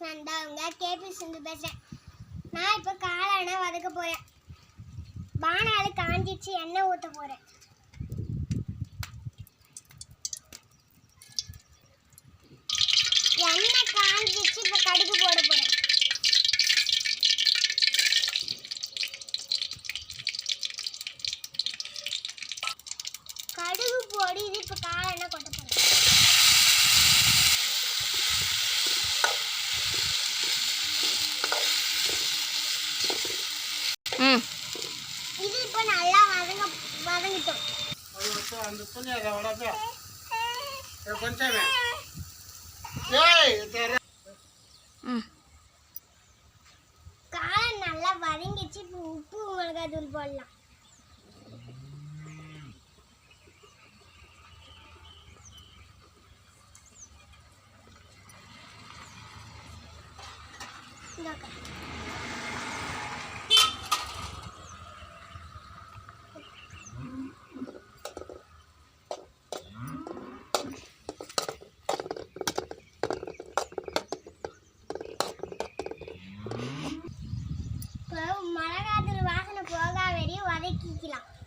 வந்தவங்க கேபி சிந்து பேசுகிறேன் நான் இப்போ காளான வதக்க போகிறேன் பானால் காஞ்சிச்சு எண்ணெய் ஊற்ற போகிறேன் எண்ணெய் காஞ்சிச்சு இப்போ கடுகு போட போகிறேன் கடுகு போடி இது இப்போ காளான கொட்ட போகிறேன் அந்த துணி அதை கொஞ்சமே ஏய் நல்லா வதங்கிச்சு இப்போ உப்பு மிளகாய் தூள் போடலாம் இந்தாக்கா. இப்போ